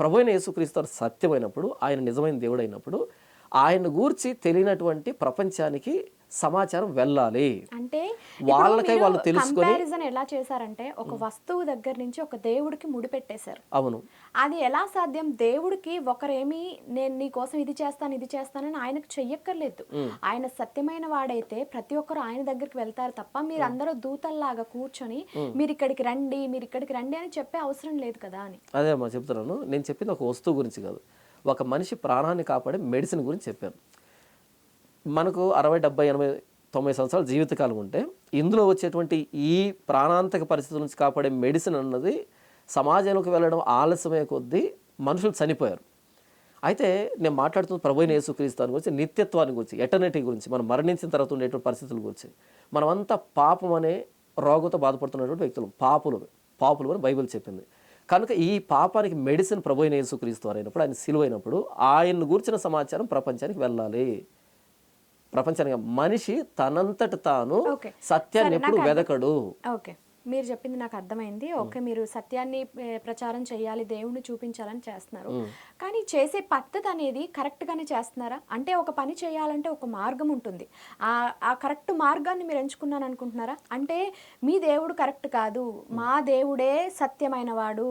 ప్రభు అయిన యేసుక్రీస్తు సత్యమైనప్పుడు ఆయన నిజమైన దేవుడు అయినప్పుడు ఆయన గూర్చి తెలియనటువంటి ప్రపంచానికి సమాచారం వెళ్ళాలి. అంటే వాళ్ళకై వాళ్ళు తెలుసుకొని ఎలా చేశారంటే ఒక వస్తువు దగ్గర నుంచి ఒక దేవుడికి ముడిపెట్టేశారు అవును. అది ఎలా సాధ్యం? దేవుడికి ఒకరేమి నేను నీ కోసం ఇది చేస్తాను ఇది చేస్తానని ఆయనకు చెయ్యక్కర్లేదు. ఆయన సత్యమైన వాడైతే ప్రతి ఒక్కరు ఆయన దగ్గరికి వెళ్తారు తప్ప మీరు అందరూ దూతల్లాగా కూర్చొని మీరు ఇక్కడికి రండి మీరు ఇక్కడికి రండి అని చెప్పే అవసరం లేదు కదా అని. అదే అమ్మా చెప్తున్నాను. నేను చెప్పింది ఒక వస్తువు గురించి కాదు. ఒక మనిషి ప్రాణాన్ని కాపాడే మెడిసిన్ గురించి చెప్పాను మనకు అరవై డెబ్బై ఎనభై తొంభై సంవత్సరాల జీవితకాలం ఉంటే ఇందులో వచ్చేటువంటి ఈ ప్రాణాంతక పరిస్థితుల నుంచి కాపాడే మెడిసిన్ అన్నది సమాజంలోకి వెళ్ళడం ఆలస్యమే కొద్దీ మనుషులు చనిపోయారు. అయితే నేను మాట్లాడుతున్న ప్రభుని యేసుక్రీస్తాని గురించి నిత్యత్వాన్ని గురించి ఎటర్నిటీ గురించి మనం మరణించిన తర్వాత ఉండేటువంటి పరిస్థితుల గురించి. మనమంతా పాపం అనే రోగంతో బాధపడుతున్నటువంటి వ్యక్తులు పాపులు పాపులు అని బైబిల్ చెప్పింది. కనుక ఈ పాపానికి మెడిసిన్ ప్రభు అయిన యేసుక్రీస్తు అయినప్పుడు ఆయన సిలువైనప్పుడు ఆయన్ను గూర్చిన సమాచారం ప్రపంచానికి వెళ్ళాలి. ప్రపంచానికి మనిషి తనంతట తాను. సత్యాన్ని ఎప్పుడు వెదకడు. ఓకే. మీరు చెప్పింది నాకు అర్థమైంది. ఓకే మీరు సత్యాన్ని ప్రచారం చేయాలి దేవుణ్ణి చూపించాలని చేస్తున్నారు. కానీ చేసే పద్ధతి అనేది కరెక్ట్ గానే చేస్తున్నారా? అంటే ఒక పని చేయాలంటే ఒక మార్గం ఉంటుంది. ఆ ఆ కరెక్ట్ మార్గాన్ని మీరు ఎంచుకున్నాను అనుకుంటున్నారా? అంటే మీ దేవుడు కరెక్ట్ కాదు. మా దేవుడే సత్యమైన వాడు.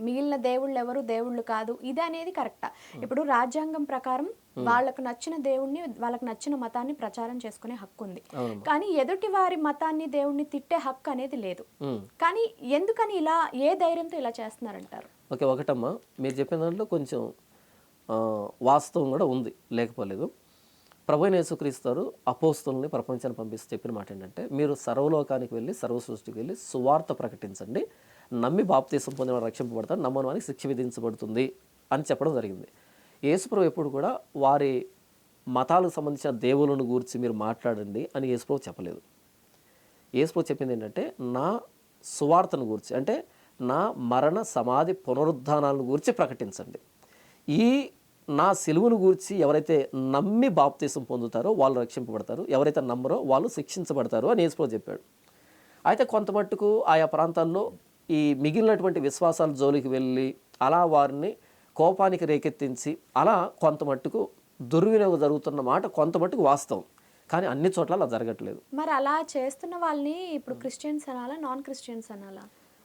మిగిలిన దేవుళ్ళు ఎవరు దేవుళ్ళు కాదు. ఇది అనేది కరెక్టా ఇప్పుడు రాజ్యాంగం ప్రకారం వాళ్ళకు నచ్చిన దేవుణ్ణి వాళ్ళకు నచ్చిన మతాన్ని ప్రచారం చేసుకునే హక్కు ఉంది. కానీ ఎదుటి వారి మతాన్ని దేవుణ్ణి తిట్టే హక్కు అనేది లేదు. ఉమ్. కానీ ఎందుకని ఇలా ఏ ధైర్యంతో ఇలా చేస్తున్నారంటారు? ఓకే ఒకటమ్మా. మీరు చెప్పిన దాంట్లో కొంచెం వాస్తవం కూడా ఉంది. లేకపోలేదు. ప్రభు యేసుక్రీస్తారు అపోస్తుల్ని ప్రపంచాన్ని పంపిస్తే చెప్పిన మాట ఏంటంటే మీరు సర్వలోకానికి వెళ్ళి సర్వ సృష్టికి వెళ్ళి సువార్త ప్రకటించండి. నమ్మి బాప్తీసం పొందిన వారు రక్షింపబడతారు నమ్మని వారికి శిక్ష విధించబడుతుంది అని చెప్పడం జరిగింది. యేసుప్రభు ఎప్పుడు కూడా వారి మతాలకు సంబంధించిన దేవులను గురించి మీరు మాట్లాడండి అని యేసుప్రభు చెప్పలేదు. యేసుప్రభు చెప్పింది ఏంటంటే నా సువార్తను గురించి అంటే నా మరణ సమాధి పునరుద్ధానాలను గురించి ప్రకటించండి. ఈ నా సెలువును గురించి ఎవరైతే నమ్మి బాప్తీసం పొందుతారో వాళ్ళు రక్షింపబడతారు ఎవరైతే నమ్మరో వాళ్ళు శిక్షించబడతారు అని యేసుప్రభు చెప్పాడు. అయితే కొంత మట్టుకు ఆయా ప్రాంతాల్లో ఈ మిగిలినటువంటి విశ్వాసాల జోలికి వెళ్ళి అలా వారిని కోపానికి రేకెత్తించి అలా కొంత మట్టుకు దుర్వినియోగం జరుగుతున్న మాట కొంత మట్టుకు వాస్తవం. కానీ అన్ని చోట్ల అలా జరగట్లేదు. మరి అలా చేస్తున్న వాళ్ళని ఇప్పుడు క్రిస్టియన్స్ అనాలా నాన్ క్రిస్టియన్స్ అనాలా?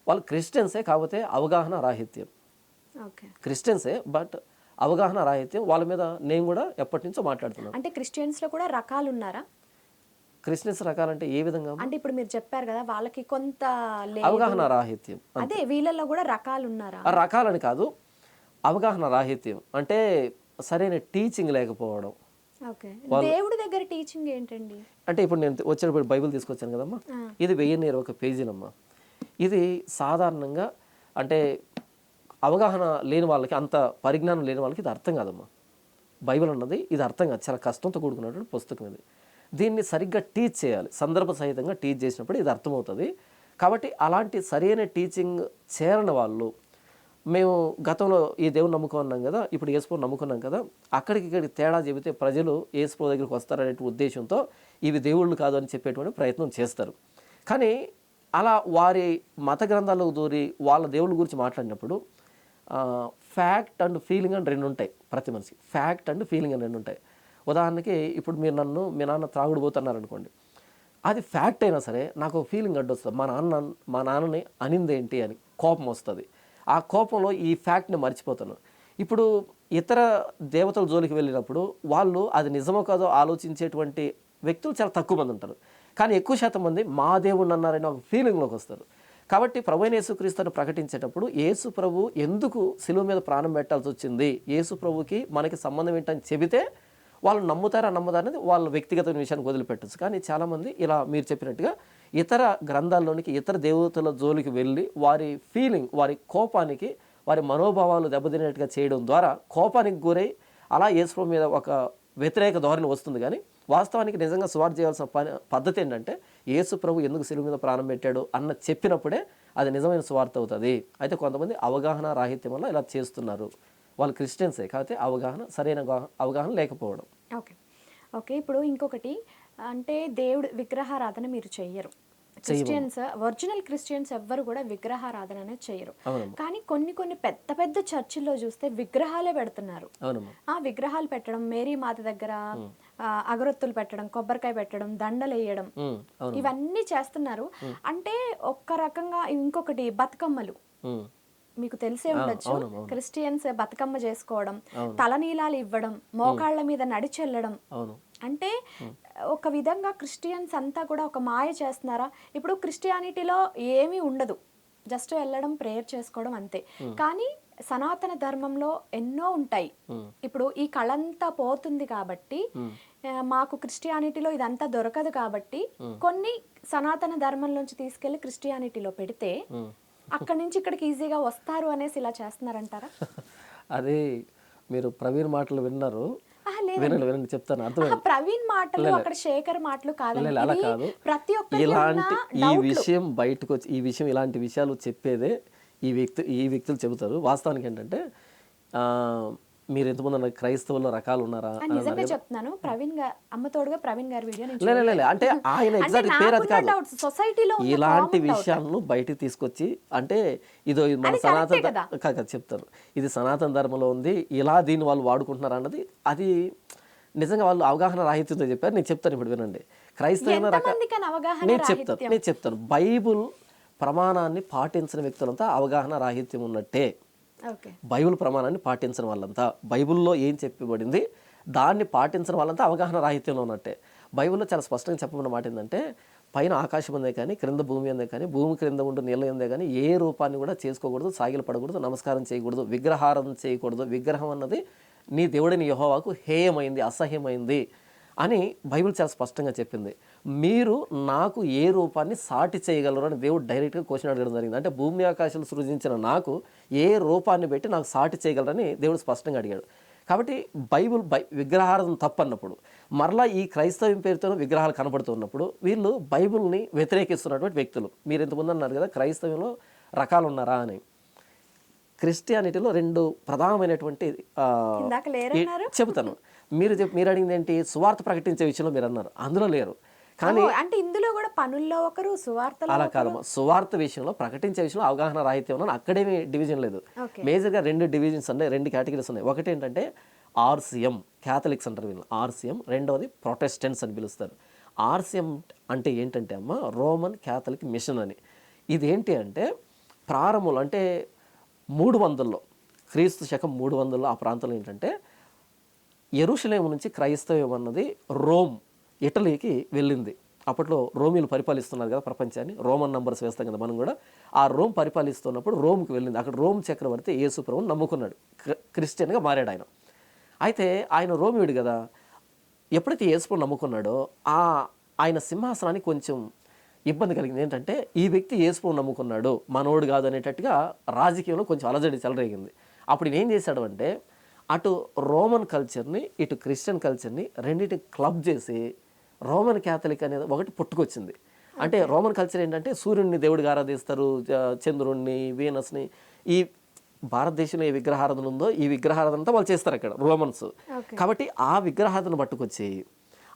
వాళ్ళు క్రిస్టియన్సే కాకపోతే అవగాహన రాహిత్యం. ఓకే. క్రిస్టియన్సే బట్ అవగాహన రాహిత్యం వాళ్ళ మీద నేను కూడా ఎప్పటి నుంచో మాట్లాడుతున్నాను. అంటే క్రిస్టియన్స్లో కూడా రకాలు ఉన్నారా క్రిస్టియన్స్ రకాలంటే ఏ విధంగా? అంటే ఇప్పుడు మీరు చెప్పారు కదా వాళ్ళకి కొంత అవగాహన రాహిత్యం అదే వీళ్ళల్లో కూడా రకాలు ఉన్నారా ఆ రకాలని కాదు అవగాహన రాహిత్యం. అంటే సరైన టీచింగ్ లేకపోవడం. ఓకే. దేవుడి దగ్గర టీచింగ్ ఏంటండి? అంటే ఇప్పుడు నేను వచ్చేటప్పుడు బైబిల్ తీసుకొచ్చాను కదమ్మా. ఇది వెయ్యి ఇరవై ఒక పేజీలమ్మా. ఇది సాధారణంగా అంటే అవగాహన లేని వాళ్ళకి అంత పరిజ్ఞానం లేని వాళ్ళకి ఇది అర్థం కాదమ్మా. బైబిల్ అన్నది ఇది అర్థం కాదు. చాలా కష్టంతో కూడుకున్నటువంటి పుస్తకం ఇది. దీన్ని సరిగ్గా టీచ్ చేయాలి. సందర్భ సహితంగా టీచ్ చేసినప్పుడు ఇది అర్థమవుతుంది. కాబట్టి అలాంటి సరైన టీచింగ్ చేరని వాళ్ళు మేము గతంలో ఈ దేవుని నమ్ముకున్నాం కదా ఇప్పుడు ఏసుపో నమ్ముకున్నాం కదా అక్కడికి ఇక్కడికి తేడా చెబితే ప్రజలు ఏసుపో దగ్గరికి వస్తారనే ఉద్దేశంతో ఇవి దేవుళ్ళు కాదు అని చెప్పేటువంటి ప్రయత్నం చేస్తారు. కానీ అలా వారి మత గ్రంథాలకు దూరి వాళ్ళ దేవుళ్ళ గురించి మాట్లాడినప్పుడు ఫ్యాక్ట్ అండ్ ఫీలింగ్ అని రెండు ఉంటాయి ప్రతి మనిషికి. ఫ్యాక్ట్ అండ్ ఫీలింగ్ అని రెండు ఉంటాయి. ఉదాహరణకి ఇప్పుడు మీరు నన్ను మీ నాన్న త్రాగుడు పోతున్నారు అనుకోండి అది ఫ్యాక్ట్ అయినా సరే నాకు ఫీలింగ్ అడ్డొస్తుంది. మా నాన్న మా నాన్నని అనిందేంటి అని కోపం వస్తుంది. ఆ కోపంలో ఈ ఫ్యాక్ట్ని మర్చిపోతాను. ఇప్పుడు ఇతర దేవతల జోలికి వెళ్ళినప్పుడు వాళ్ళు అది నిజమో కాదో ఆలోచించేటువంటి వ్యక్తులు చాలా తక్కువ మంది ఉంటారు. కానీ ఎక్కువ శాతం మంది మా దేవుణ్ణి అన్నారని ఒక ఫీలింగ్లోకి వస్తారు. కాబట్టి ప్రభు అయిన ప్రకటించేటప్పుడు యేసు ప్రభు ఎందుకు సిలువ మీద ప్రాణం పెట్టాల్సి వచ్చింది? యేసు ప్రభుకి మనకి సంబంధం ఏంటని చెబితే వాళ్ళు నమ్ముతారా నమ్మదా అనేది వాళ్ళ వ్యక్తిగత విషయానికి వదిలిపెట్టచ్చు. కానీ చాలామంది ఇలా మీరు చెప్పినట్టుగా ఇతర గ్రంథాల్లోనికి ఇతర దేవతల జోలికి వెళ్ళి వారి ఫీలింగ్ వారి కోపానికి వారి మనోభావాలు దెబ్బతినేట్టుగా చేయడం ద్వారా కోపానికి గురై అలా యేసుప్రభు మీద ఒక వ్యతిరేక ధోరణి వస్తుంది. కానీ వాస్తవానికి నిజంగా సువార్త చేయాల్సిన పని పద్ధతి ఏంటంటే యేసు ప్రభు ఎందుకు సిలువ మీద ప్రాణం పెట్టాడు అన్న చెప్పినప్పుడే అది నిజమైన సువార్త అవుతుంది. అయితే కొంతమంది అవగాహన రాహిత్యం వల్ల ఇలా చేస్తున్నారు. వాళ్ళు క్రిస్టియన్సే కాకపోతే అవగాహన సరైన అవగా- అవగాహన లేకపోవడం. ఓకే. ఓకే ఇప్పుడు ఇంకొకటి అంటే దేవుడు విగ్రహారాధన మీరు చెయ్యరు. క్రిస్టియన్స్ ఒరిజినల్ క్రిస్టియన్స్ ఎవ్వరు కూడా విగ్రహారాధన అనేది చేయరు కానీ కొన్ని కొన్ని పెద్ద పెద్ద చర్చిల్లో చూస్తే విగ్రహాలే పెడుతున్నారు. ఆ విగ్రహాలు పెట్టడం మేరీ మాత దగ్గర అగరొత్తులు పెట్టడం కొబ్బరికాయ పెట్టడం దండలు వేయడం ఇవన్నీ చేస్తున్నారు. అంటే ఒక్క రకంగా ఇంకొకటి బతుకమ్మలు. మీకు తెలిసే ఉండొచ్చు. క్రిస్టియన్స్ బతుకమ్మ చేసుకోవడం తలనీలాలు ఇవ్వడం మోకాళ్ళ మీద నడిచెళ్ళడం అంటే ఒక విధంగా క్రిస్టియన్స్ అంతా కూడా ఒక మాయ చేస్తున్నారా? ఇప్పుడు క్రిస్టియానిటీలో ఏమీ ఉండదు. జస్ట్ వెళ్ళడం ప్రేయర్ చేసుకోవడం అంతే. కానీ సనాతన ధర్మంలో ఎన్నో ఉంటాయి. ఇప్పుడు ఈ కళంతా పోతుంది కాబట్టి మాకు క్రిస్టియానిటీలో ఇదంతా దొరకదు కాబట్టి కొన్ని సనాతన ధర్మంలోంచి తీసుకెళ్ళి క్రిస్టియానిటీలో పెడితే. అక్కడి నుంచి ఇక్కడికి ఈజీగా వస్తారు అనేసి ఇలా చేస్తున్నారంటారా? అదే మీరు ప్రవీణ్ మాటలు విన్నారు. వినండి వినండి చెప్తాను అర్థం ఆహా, ప్రవీణ్ మాటలు అక్కడ శేఖర్ మాటలు లేదు, అలా కాదు. ప్రతి ఉన్న ఇలాంటి ఈ. విషయం బయటకు వచ్చి ఈ విషయం ఇలాంటి విషయాలు చెప్పేదే ఈ వ్యక్తి ఈ వ్యక్తులు చెబుతారు. వాస్తవానికి ఏంటంటే మీరు ఎంతమంది అన్నారు క్రైస్తవుల్లో రకాలు ఉన్నారా నిజంగా. చెప్తున్నాను. ప్రవీణ్ గారు అమ్మతోడుగా ప్రవీణ్ గారి వీడియో నేను లే, లే, లే, లే. అంటే ఆయన ఎగ్జాక్ట్ పేరు అది కాదు. సొసైటీలో ఇలాంటి. విషయాలను బయటికి తీసుకొచ్చి అంటే ఇదో ఇది మన సనాతన కదా. చెప్తారు ఇది సనాతన ధర్మంలో ఉంది ఇలా దీన్ని వాళ్ళు వాడుకుంటున్నారు అన్నది అది నిజంగా వాళ్ళు అవగాహన రాహిత్యంతో చెప్పారు. నేను చెప్తాను ఇప్పుడు వినండి. క్రైస్తవ నేను చెప్తాను నేను చెప్తాను. బైబుల్ ప్రమాణాన్ని పాటించిన వ్యక్తులంతా అవగాహన రాహిత్యం ఉన్నట్టే. బైబిల్ ప్రమాణాన్ని పాటించడం వాళ్ళంతా. బైబిల్లో ఏం చెప్పబడింది? దాన్ని పాటించడం వాళ్ళంతా అవగాహన రాహిత్యంలో ఉన్నట్టే. బైబిల్లో చాలా స్పష్టంగా చెప్పబడిన మాట ఏంటంటే పైన ఆకాశం ఉందే కానీ క్రింద భూమి ఉందే కానీ భూమి క్రింద ఉండే నీళ్ళ ఉందే కానీ ఏ రూపాన్ని కూడా చేసుకోకూడదు సాగిలు పడకూడదు నమస్కారం చేయకూడదు విగ్రహారం చేయకూడదు. విగ్రహం అన్నది నీ దేవుడిని యహోవాకు హేయమైంది అసహ్యమైంది. అని బైబిల్ చాలా స్పష్టంగా చెప్పింది. మీరు నాకు ఏ రూపాన్ని సాటి చేయగలరు అని దేవుడు డైరెక్ట్గా క్వశ్చన్ అడగడం జరిగింది. అంటే భూమి ఆకాశాలు సృజించిన నాకు ఏ రూపాన్ని పెట్టి నాకు సాటి చేయగలరని దేవుడు స్పష్టంగా అడిగాడు. కాబట్టి బైబిల్ బై విగ్రహార్థం తప్పన్నప్పుడు మరలా ఈ క్రైస్తవం పేరుతో విగ్రహాలు కనబడుతున్నప్పుడు వీళ్ళు బైబిల్ని వ్యతిరేకిస్తున్నటువంటి వ్యక్తులు. మీరు ఇంతకుముందు అన్నారు కదా క్రైస్తవంలో రకాలు ఉన్నారా అని. క్రిస్టియానిటీలో రెండు ప్రధానమైనటువంటి చెబుతాను. మీరు మీరు అడిగింది ఏంటి సువార్త ప్రకటించే విషయంలో మీరు అన్నారు అందులో లేరు. కానీ అంటే ఇందులో కూడా పనుల్లో ఒకరు సువార్తలో అలా కాదమ్మా సువార్త విషయంలో ప్రకటించే విషయంలో అవగాహన రాహిత్యం ఉన్నాను అక్కడేమీ డివిజన్ లేదు. మేజర్గా రెండు డివిజన్స్ ఉన్నాయి రెండు కేటగిరీస్ ఉన్నాయి. ఒకటి ఏంటంటే ఆర్సిఎం క్యాథలిక్స్ అంటారు వీళ్ళు. ఆర్సిఎం రెండవది ప్రొటెస్టెంట్స్ అని పిలుస్తారు. ఆర్సిఎం అంటే ఏంటంటే అమ్మ రోమన్ క్యాథలిక్ మిషన్ అని. ఇది ఏంటి అంటే ప్రారంభంలో అంటే మూడు వందల్లో క్రీస్తు శకం మూడు వందల్లో ఆ ప్రాంతంలో ఏంటంటే ఎరుషలేము నుంచి క్రైస్తవం అన్నది రోమ్ ఇటలీకి వెళ్ళింది. అప్పట్లో రోమిలు పరిపాలిస్తున్నారు కదా ప్రపంచాన్ని రోమన్ నంబర్స్ వేస్తాం కదా మనం కూడా. ఆ రోమ్ పరిపాలిస్తున్నప్పుడు రోమ్కి వెళ్ళింది. అక్కడ రోమ్ చక్రవర్తి యేసుప్రభుని నమ్ముకున్నాడు. క్రి- క్రిస్టియన్గా మారాడు ఆయన. అయితే ఆయన రోమియుడు కదా ఎప్పుడైతే యేసుప్రభు నమ్ముకున్నాడో ఆ ఆయన సింహాసనాన్ని కొంచెం ఇబ్బంది కలిగింది. ఏంటంటే ఈ వ్యక్తి యేసుప్రభు నమ్ముకున్నాడు? మనోడు కాదు అనేటట్టుగా రాజకీయంలో కొంచెం అలజడి చెలరేగింది. అప్పుడు ఏం చేశాడు అంటే అటు రోమన్ కల్చర్ని ఇటు క్రిస్టియన్ కల్చర్ని రెండింటి క్లబ్ చేసి రోమన్ క్యాథలిక్ అనేది ఒకటి పుట్టుకొచ్చింది. అంటే రోమన్ కల్చర్ ఏంటంటే సూర్యుడిని దేవుడిగా ఆరాధిస్తారు చంద్రుణ్ణి వీనస్ని. ఈ భారతదేశంలో ఏ విగ్రహారాధన ఉందో ఈ విగ్రహారాధన అంతా వాళ్ళు చేస్తారు అక్కడ రోమన్స్. కాబట్టి ఆ విగ్రహాలను పట్టుకొచ్చి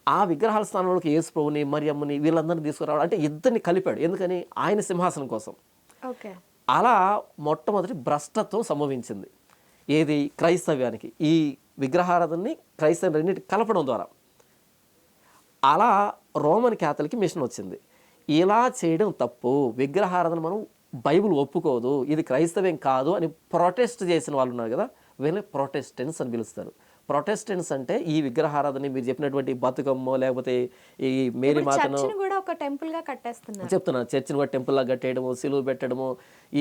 ఆ విగ్రహాల స్థానంలోకి యేసు ప్రభుని మరియమ్మని వీళ్ళందరినీ తీసుకురావడం అంటే ఇద్దరిని కలిపాడు. ఎందుకని? ఆయన సింహాసనం కోసం. ఓకే. అలా మొట్టమొదటి భ్రష్టత్వం సంభవించింది. ఏది? క్రైస్తవ్యానికి. ఈ విగ్రహారాధనని క్రైస్తవం రెండింటి కలపడం ద్వారా. అలా రోమన్ క్యాథలిక్ మిషన్ వచ్చింది. ఇలా చేయడం తప్పు. విగ్రహారాధన మనం బైబిల్ ఒప్పుకోదు. ఇది క్రైస్తవ్యం కాదు అని ప్రొటెస్ట్ చేసిన వాళ్ళు ఉన్నారు కదా. వీళ్ళని ప్రొటెస్టెంట్స్ అని పిలుస్తారు. ప్రొటెస్టెంట్స్ అంటే ఈ విగ్రహారాధన మీరు చెప్పినటువంటి బతుకమ్మో లేకపోతే ఈ మేరీ మాతను కూడా ఒక టెంపుల్గా కట్టేస్తున్నారు. చెప్తున్నాను చర్చిని కూడా టెంపుల్ లాగా కట్టేయడము సిలువ పెట్టడము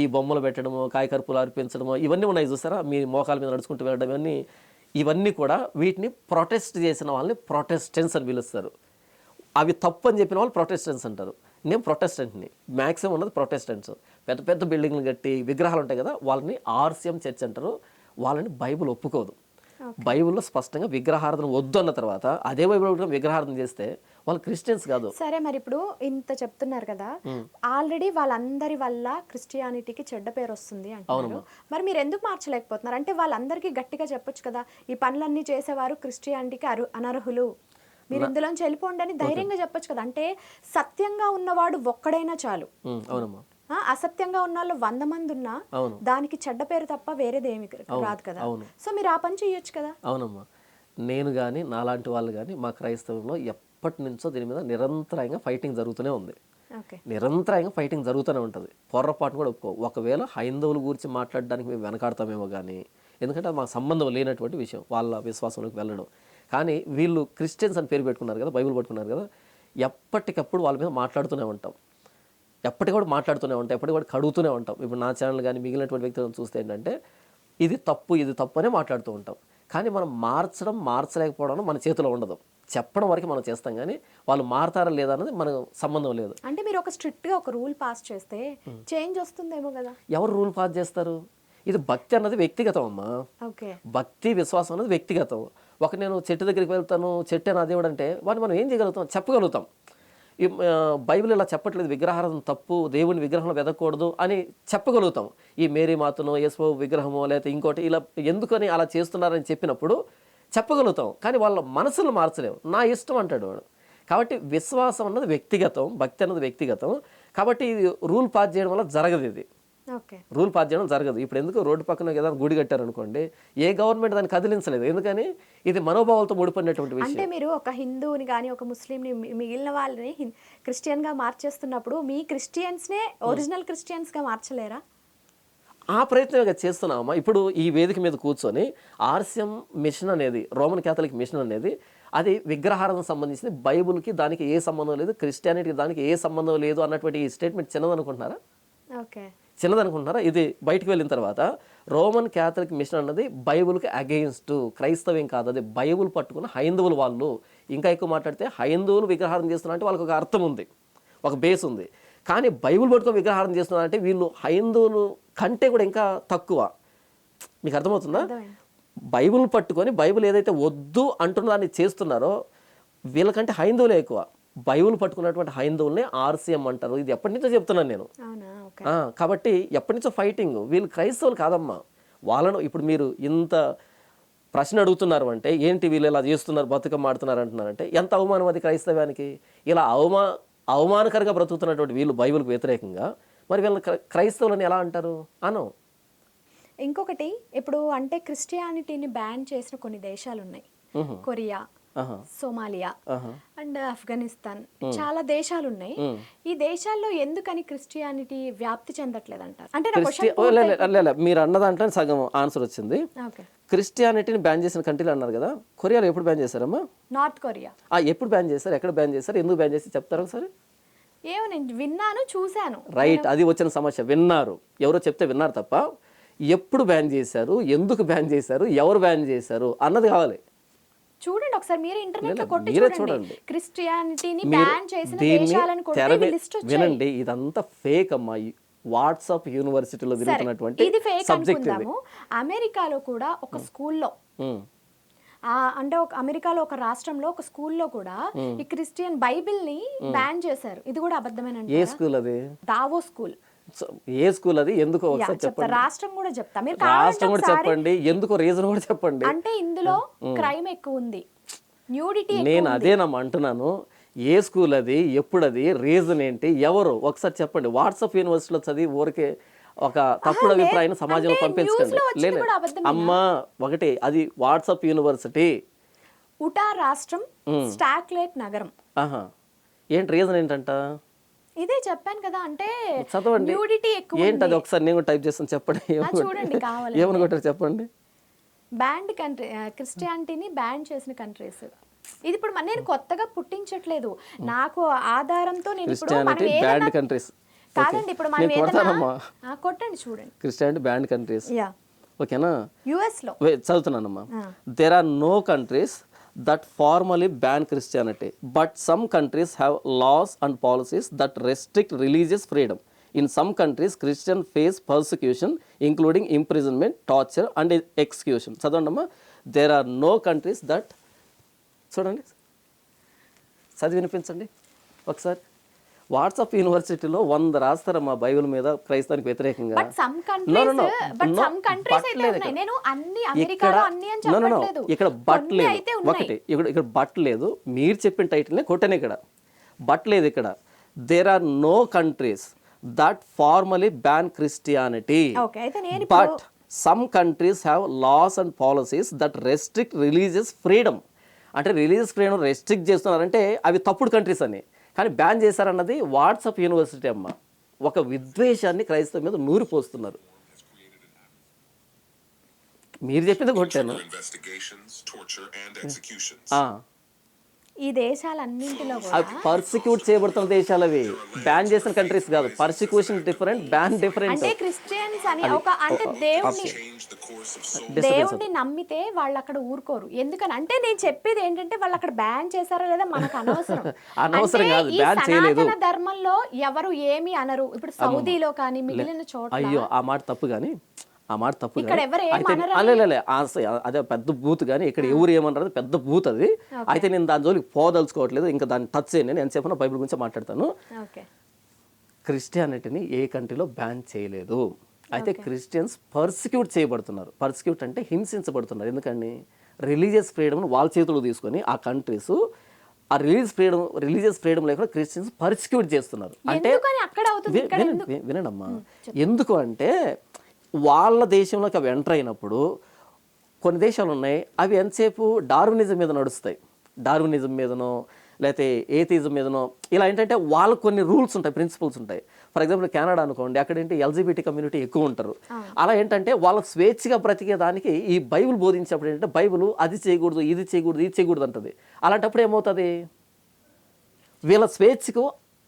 ఈ బొమ్మలు పెట్టడము కాయకర్పులు అర్పించడము ఇవన్నీ ఉన్నాయి చూసారా? మీ మోకాల మీద నడుచుకుంటూ వెళ్ళడం ఇవన్నీ ఇవన్నీ కూడా వీటిని ప్రొటెస్ట్ చేసిన వాళ్ళని ప్రొటెస్టెంట్స్ అని పిలుస్తారు. అవి తప్పు అని చెప్పిన వాళ్ళు ప్రొటెస్టెంట్స్ అంటారు. నేను ప్రొటెస్టెంట్ని మ్యాక్సిమం ఉన్నది ప్రొటెస్టెంట్స్ పెద్ద పెద్ద బిల్డింగ్లు కట్టి విగ్రహాలు ఉంటాయి కదా వాళ్ళని ఆర్సిఎం చర్చ్ అంటారు. వాళ్ళని బైబిల్ ఒప్పుకోదు. బైబిల్లో స్పష్టంగా విగ్రహారాధన వద్దు అన్న తర్వాత అదే బైబిల్ విగ్రహారాధన చేస్తే వాళ్ళు క్రిస్టియన్స్ కాదు. సరే మరి ఇప్పుడు ఇంత చెప్తున్నారు కదా ఆల్రెడీ వాళ్ళందరి వల్ల క్రిస్టియానిటీకి చెడ్డ పేరు వస్తుంది అంటున్నారు. మరి మీరు ఎందుకు మార్చలేకపోతున్నారు? అంటే వాళ్ళందరికీ గట్టిగా చెప్పొచ్చు కదా ఈ పనులన్నీ చేసేవారు క్రిస్టియానిటీకి అరు అనర్హులు. మీరు ఇందులోంచి వెళ్ళిపోండి అని ధైర్యంగా చెప్పొచ్చు కదా అంటే సత్యంగా ఉన్నవాడు ఒక్కడైనా చాలు. అవునమ్మా. అసత్యంగా ఉన్న వాళ్ళు వంద మంది ఉన్నా అవును. దానికి చెడ్డ పేరు తప్ప వేరేది ఏమి రాదు కదా. సో మీరు ఆ పని చేయొచ్చు కదా? అవునమ్మా. నేను కానీ నాలాంటి వాళ్ళు కానీ మా క్రైస్తవంలో ఎప్పటి నుంచో దీని మీద నిరంతరంగా ఫైటింగ్ జరుగుతూనే ఉంది. ఓకే. నిరంతరంగా ఫైటింగ్ జరుగుతూనే ఉంటుంది. పొర్రపాటు కూడా ఒప్పుకో. ఒకవేళ హైందవుల గురించి మాట్లాడడానికి మేము వెనకాడతామేమో కానీ ఎందుకంటే మాకు సంబంధం లేనటువంటి విషయం వాళ్ళ విశ్వాసంలోకి వెళ్ళడం. కానీ వీళ్ళు క్రిస్టియన్స్ అని పేరు పెట్టుకున్నారు కదా బైబిల్ పట్టుకున్నారు కదా ఎప్పటికప్పుడు వాళ్ళ మీద మాట్లాడుతూనే ఉంటాం. ఎప్పటికి కూడా మాట్లాడుతూనే ఉంటాం ఎప్పటికి కూడా కడుగుతూనే ఉంటాం. ఇప్పుడు నా ఛానల్ కానీ మిగిలినటువంటి వ్యక్తులను చూస్తే ఏంటంటే ఇది తప్పు ఇది తప్పు అనే మాట్లాడుతూ ఉంటాం. కానీ మనం మార్చడం మార్చలేకపోవడం మన చేతిలో ఉండదు. చెప్పడం వరకు మనం చేస్తాం కానీ వాళ్ళు మారతారా లేదా అన్నది మనకు సంబంధం లేదు. అంటే మీరు ఒక స్ట్రిక్ట్గా ఒక రూల్ పాస్ చేస్తే చేంజ్ వస్తుందేమో కదా? ఎవరు రూల్ పాస్ చేస్తారు? ఇది భక్తి అన్నది వ్యక్తిగతం అమ్మా. ఓకే. భక్తి విశ్వాసం అన్నది వ్యక్తిగతం. ఒక నేను చెట్టు దగ్గరికి వెళ్తాను చెట్టు నా దేవుడు అంటే వాడిని మనం ఏం చేయగలుగుతాం? చెప్పగలుగుతాం. బైబిల్ ఇలా చెప్పట్లేదు విగ్రహారాధన తప్పు దేవుని విగ్రహం వెదకూడదు అని చెప్పగలుగుతాం. ఈ మేరీ మాతను యశ్వ విగ్రహమో లేకపోతే ఇంకోటి ఇలా ఎందుకని అలా చేస్తున్నారని చెప్పినప్పుడు చెప్పగలుగుతాం. కానీ వాళ్ళ మనసులు మార్చలేము నా ఇష్టం అంటాడు వాడు. కాబట్టి విశ్వాసం అన్నది వ్యక్తిగతం భక్తి అన్నది వ్యక్తిగతం. కాబట్టి ఇది రూల్ పాస్ చేయడం వల్ల జరగదు ఇది. రూల్ పాస్ చేయడం జరగదు. ఇప్పుడు ఎందుకు రోడ్డు పక్కన ఏదైనా గుడి కట్టారనుకోండి ఏ గవర్నమెంట్ దాన్ని కదిలించలేదు. ఎందుకని? ఇది మనోభావాలతో ముడిపడినటువంటి విషయం. అంటే మీరు ఒక హిందువుని కానీ ఒక ముస్లింని మిగిలిన వాళ్ళని క్రిస్టియన్గా మార్చేస్తున్నప్పుడు మీ క్రిస్టియన్స్నే ఒరిజినల్ క్రిస్టియన్స్గా మార్చలేరా? ఆ ప్రయత్నం ఇక చేస్తున్నామా ఇప్పుడు ఈ వేదిక మీద కూర్చొని ఆర్సిఎం మిషన్ అనేది రోమన్ క్యాథలిక్ మిషన్ అనేది అది విగ్రహారాధనకు సంబంధించింది. బైబుల్కి దానికి ఏ సంబంధం లేదు క్రిస్టియానిటీకి దానికి ఏ సంబంధం లేదు అన్నటువంటి ఈ స్టేట్మెంట్ చిన్నదనుకుంటున్నారా? ఓకే. చిన్నదనుకుంటున్నారా? ఇది బయటికి వెళ్ళిన తర్వాత రోమన్ క్యాథలిక్ మిషన్ అన్నది బైబుల్కి అగెయిన్స్ట్ క్రైస్తవం కాదు. అది బైబుల్ పట్టుకున్న హైందవులు వాళ్ళు ఇంకా ఎక్కువ మాట్లాడితే హైందవులు విగ్రహారం చేస్తున్నారు అంటే వాళ్ళకి ఒక అర్థం ఉంది. ఒక బేస్ ఉంది. కానీ బైబుల్ పట్టుకొని విగ్రహారం చేస్తున్నారు అంటే వీళ్ళు హైందవులు కంటే కూడా ఇంకా తక్కువ. మీకు అర్థమవుతుందా. బైబిల్ పట్టుకొని బైబిల్ ఏదైతే వద్దు అంటున్న దాన్ని చేస్తున్నారో వీళ్ళకంటే హైందవులే ఎక్కువ. బైబిల్ పట్టుకున్నటువంటి హైందవుల్ని ఆర్సీఎం అంటారు. ఇది ఎప్పటి నుంచో చెప్తున్నాను నేను. కాబట్టి ఎప్పటి నుంచో ఫైటింగ్. వీళ్ళు క్రైస్తవులు కాదమ్మా. వాళ్ళను ఇప్పుడు మీరు ఇంత ప్రశ్న అడుగుతున్నారు అంటే ఏంటి వీళ్ళు ఇలా చేస్తున్నారు బతుకమ్మ ఆడుతున్నారు అంటున్నారంటే ఎంత అవమానం అది క్రైస్తవానికి ఇలా అవమా అవమానకరంగా బ్రతుకుతున్నటువంటి వీళ్ళు బైబిల్కి వ్యతిరేకంగా మరి వీళ్ళని క్రై- క్రైస్తవులని ఎలా అంటారు? అను. ఇంకొకటి ఇప్పుడు అంటే క్రిస్టియానిటీని బ్యాన్ చేసిన కొన్ని దేశాలు ఉన్నాయి. Korea Somalia and Afghanistan. చాలా దేశాలు ఉన్నాయి ఈ దేశాల్లో ఎందుకని క్రిస్టియానిటీ వ్యాప్తి చెందట్లేదు అంటారు అంటే మీరు అన్న దాంట్లో సగం ఆన్సర్ వచ్చింది. క్రిస్టియానిటీని బ్యాన్ చేసిన కంట్రీలు అన్నారు కదా కొరియాలో ఎప్పుడు బ్యాన్ చేశారమ్మా? North Korea. ఎప్పుడు బ్యాన్ చేశారు? ఎక్కడ బ్యాన్ చేశారు? ఎందుకు బ్యాన్ చేసి చెప్తారా ఒకసారి? ఏమో నేను విన్నాను చూశాను. రైట్ అది వచ్చిన సమస్య. విన్నారు. ఎవరో చెప్తే విన్నారు తప్ప ఎప్పుడు బ్యాన్ చేశారు? ఎందుకు బ్యాన్ చేశారు? ఎవరు బ్యాన్ చేశారు? అన్నది కావాలి. చూడండి ఒకసారి మీరే ఇంటర్నెట్లో కొట్టి చూడండి. క్రిస్టియానిటీని బ్యాన్ చేసిన దేశాలను కొట్టి లిస్ట్ వచ్చాయి. వినండి ఇదంతా ఫేక్ అమ్మా. వాట్సాప్ యూనివర్సిటీలో సరే తిరుగుతున్నటువంటి ఇది ఫేక్ అనుకుందాము. అమెరికాలో కూడా ఒక స్కూల్లో అంటే ఒక అమెరికాలో ఒక రాష్ట్రంలో ఒక స్కూల్లో కూడా ఈ క్రిస్టియన్ బైబిల్ని బ్యాన్ చేశారు. ఇది కూడా అబద్ధమేనంట ఏ స్కూల్ అది? దావో స్కూల్. ఏ స్కూల్ అది? ఎందుకో ఒకసారి చెప్పండి. రాష్ట్రం కూడా చెప్తా. మీరు రాష్ట్రం కూడా చెప్పండి. ఎందుకో రీజన్ కూడా చెప్పండి. అంటే ఇందులో క్రైమ్ ఎక్కువ ఉంది. న్యూడిటీ నేను అదేనమ్మా అంటున్నాను. ఏ స్కూల్ అది? ఎప్పుడు అది రీజన్ ఏంటి? ఎవరు? ఒకసారి చెప్పండి. వాట్సాప్ యూనివర్సిటీలో చదివి ఊరికే ఒక తప్పుడు అభిప్రాయం సమాజంలో పంపించకండి. లేదు? అమ్మా ఒకటి అది వాట్సాప్ యూనివర్సిటీ ఉటా రాష్ట్రం స్టాక్లేట్ నగరం. ఆహా. ఏంటి రీజన్ ఏంటంట? ఇదే చెప్పాను కదా అంటే చదవండి. ఎక్కువ ఏంటి అది ఒకసారి నేను టైప్ చేస్తాను చెప్పండి. చూడండి కావాలి ఏమనుకుంటారు చెప్పండి? బ్యాండ్ కంట్రీ క్రిస్టియానిటీని బ్యాన్ చేసిన కంట్రీస్ ఇది ఇప్పుడు మన- నేను కొత్తగా పుట్టించట్లేదు. నాకు ఆధారంతో నేను ఇప్పుడు బ్యాండ్ కంట్రీస్ కాదండి ఇప్పుడు మనం ఏదైనా కొట్టండి చూడండి. క్రిస్టియానిటీ బ్యాండ్ కంట్రీస్ యా ఓకేనా? యుఎస్లో. చదువుతున్నానమ్మా. There are no countries that formally ban Christianity but some countries have laws and policies that restrict religious freedom in some countries Christian face persecution including imprisonment torture and execution చదవండి there are no countries that చూడండి. చదివి వినిపించండి. ఒకసారి. WhatsApp యూనివర్సిటీలో వంద రాస్తారమ్మా Bible మీద క్రైస్తవానికి వ్యతిరేకంగా. ఇక్కడ. బట్ లేదు ఒకటి ఇక్కడ ఇక్కడ బట్ లేదు మీరు చెప్పిన టైటిల్నే కొట్టాను ఇక్కడ. బట్ లేదు ఇక్కడ there are no countries that formally ban Christianity but some countries have laws and policies that restrict religious freedom అంటే రిలీజియస్ ఫ్రీడమ్ రెస్ట్రిక్ట్ చేస్తున్నారంటే అవి తప్పుడు కంట్రీస్ అని. కానీ బ్యాన్ చేశారన్నది వాట్సాప్ యూనివర్సిటీ అమ్మ. ఒక విద్వేషాన్ని క్రైస్తవ మీద నూరిపోస్తున్నారు మీరు చెప్పింది కొట్టాను investigations, torture, and executions. ఆ, ఈ దేశాలన్నింటిలో అవి పర్సిక్యూట్ చేయబడుతున్న దేశాలు అవి బ్యాన్ చేసిన కంట్రీస్ కాదు. పర్సిక్యూషన్ డిఫరెంట్ బ్యాన్ డిఫరెంట్ అంటే క్రిస్టియన్స్ అని ఒక అంటే so దేవుణ్ణి నమ్మితే వాళ్ళు అక్కడ ఊరుకోరు. ఎందుకని? అంటే నేను చెప్పేది ఏంటంటే వాళ్ళు అక్కడ బ్యాన్ చేశారో లేదా మనకు అనవసరం. అనవసరం కాదు, ban చేయలేదు. ధర్మంలో ఎవరు ఏమి అనరు. ఇప్పుడు సౌదీలో కానీ మిగిలిన చోట్ల అయ్యో ఆ మాట తప్పు కానీ ఆ మాట తప్పు అలేలే అదే పెద్ద బూత్ కానీ ఇక్కడ ఎవరు ఏమన్నారు పెద్ద బూత్ అది. అయితే నేను దాని జోలికి పోదలుచుకోవట్లేదు ఇంకా దాన్ని టచ్ చేయండి నేను ఎంతసేపు బైబిల్ గురించి మాట్లాడతాను. క్రిస్టియానిటీని ఏ కంట్రీలో బ్యాన్ చేయలేదు. అయితే క్రిస్టియన్స్ పర్సిక్యూట్ చేయబడుతున్నారు. పర్సిక్యూట్ అంటే హింసించబడుతున్నారు. ఎందుకని రిలీజియస్ ఫ్రీడమ్ను వాళ్ళ చేతులు తీసుకొని ఆ కంట్రీస్ ఆ రిలీజియస్ ఫ్రీడమ్ రిలీజియస్ ఫ్రీడమ్ లేకుండా క్రిస్టియన్స్ పర్సిక్యూట్ చేస్తున్నారు. అంటే వినండి వినండమ్మా. ఎందుకు అంటే వాళ్ళ దేశంలోకి అవి ఎంటర్ అయినప్పుడు కొన్ని దేశాలు ఉన్నాయి అవి ఎంతసేపు డార్వినిజం మీద నడుస్తాయి. డార్వినిజం మీదనో లేకపోతే ఏథిజం మీదనో ఇలా ఏంటంటే వాళ్ళకు కొన్ని రూల్స్ ఉంటాయి ప్రిన్సిపల్స్ ఉంటాయి. ఫర్ ఎగ్జాంపుల్ కెనడా అనుకోండి అక్కడ ఏంటి ఎల్జిబిటీ కమ్యూనిటీ ఎక్కువ ఉంటారు. అలా ఏంటంటే వాళ్ళ స్వేచ్ఛగా బ్రతికే దానికి ఈ బైబిల్ బోధించేప్పుడు ఏంటంటే బైబిల్ అది చేయకూడదు ఇది చేయకూడదు ఇది చేయకూడదు అంటది. అలాంటప్పుడు ఏమవుతుంది? వీళ్ళ స్వేచ్ఛకు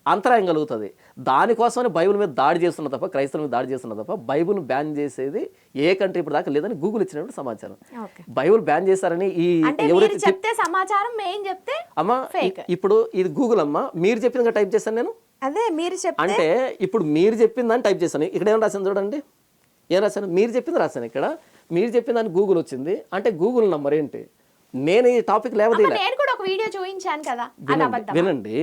అంతరాయం కలుగుతుంది. దానికోసమని బైబిల్ మీద దాడి చేస్తున్న తప్ప క్రైస్తవుల మీద దాడి చేస్తున్న తప్ప బైబిల్ బ్యాన్ చేసేది ఏ కంట్రీ ఇప్పుడు దాకా లేదని గూగుల్ ఇచ్చినప్పుడు సమాచారం. బైబిల్ బ్యాన్ చేశారని ఈ ఎవరైతే చెప్- చెప్తే సమాచారం మేం చెప్తే అమ్మా ఇప్పుడు ఇది గూగుల్ అమ్మా మీరు చెప్పినగా టైప్ చేశాను నేను? అదే మీరు అంటే ఇప్పుడు మీరు చెప్పిందని టైప్ చేశాను. ఇక్కడ ఏం రాశాను చూడండి. ఏం రాశాను? మీరు చెప్పింది రాశాను ఇక్కడ. మీరు చెప్పిందని గూగుల్ వచ్చింది. అంటే గూగుల్ నంబర్ ఏంటి? నేను ఈ టాపిక్ లేవదీలే నేను కూడా ఒక వీడియో చూపించాను కదా. వినండి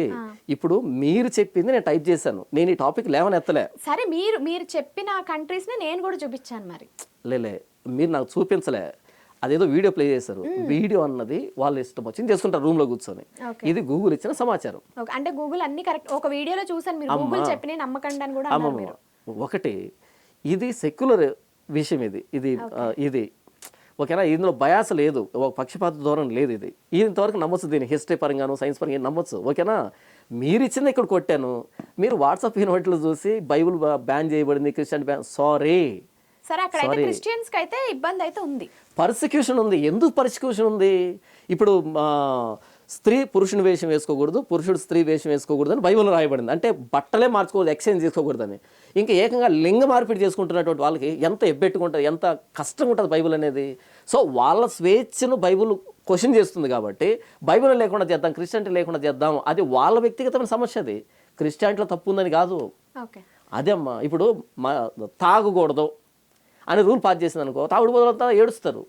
ఇప్పుడు మీరు చెప్పింది నేను టైప్ చేశాను. నేను ఈ టాపిక్ లేవనెత్తలే. సరే మీరు మీరు చెప్పిన కంట్రీస్ని నేను కూడా చూపించాను మరి. లేలే మీరు నాకు చూపించలే. అదేదో వీడియో ప్లే చేశారు. వీడియో అన్నది వాళ్ళు ఇష్టం వచ్చింది చేసుకుంటారు రూమ్లో కూర్చొని. ఇది గూగుల్ ఇచ్చిన సమాచారం. అంటే గూగుల్ అన్ని కరెక్ట్ ఒక వీడియోలో చూసాను మీరు. గూగుల్ చెప్పిన నమ్మకండి అని కూడా ఒకటి ఇది సెక్యులర్ విషయం ఇది. ఇది ఇది. ఓకేనా? ఇందులో బయాస లేదు. ఒక పక్షపాత ధోరణి లేదు ఇది. ఇంతవరకు నమ్మొచ్చు దీన్ని. హిస్టరీ పరంగాను సైన్స్ పరంగా నమ్మొచ్చు. ఓకేనా? మీరు ఇచ్చింది ఇక్కడ కొట్టాను. మీరు వాట్సాప్ యూనివర్సిటీలో చూసి బైబుల్ బ్యాన్ చేయబడింది క్రిస్టియన్ బ్యాన్ సారీ. సరే. క్రిస్టియన్స్ అయితే ఇబ్బంది అయితే ఉంది. పర్సిక్యూషన్ ఉంది. ఎందుకు పర్సిక్యూషన్ ఉంది? ఇప్పుడు స్త్రీ పురుషుని వేషం వేసుకోకూడదు పురుషుడు స్త్రీ వేషం వేసుకోకూడదు అని బైబిల్లో రాయబడింది. అంటే బట్టలే మార్చుకోకూడదు ఎక్స్చేంజ్ చేసుకోకూడదని. ఇంకా ఏకంగా లింగ మార్పిడి చేసుకుంటున్నటువంటి వాళ్ళకి ఎంత ఎబ్బెట్టుకుంటుంది ఎంత కష్టంగా ఉంటుంది బైబిల్ అనేది? సో వాళ్ళ స్వేచ్ఛను బైబిల్ క్వశ్చన్ చేస్తుంది కాబట్టి బైబిల్ లేకుండా చేద్దాం క్రిస్టియానిటీ లేకుండా చేద్దాం అది వాళ్ళ వ్యక్తిగతమైన సమస్య అది. క్రిస్టియానిటీలో తప్పు ఉందని కాదు. ఓకే. అదే అమ్మా ఇప్పుడు మా తాగకూడదు అని రూల్ పాస్ చేసింది అనుకో తాగుడు బదులు ఏడుస్తారు.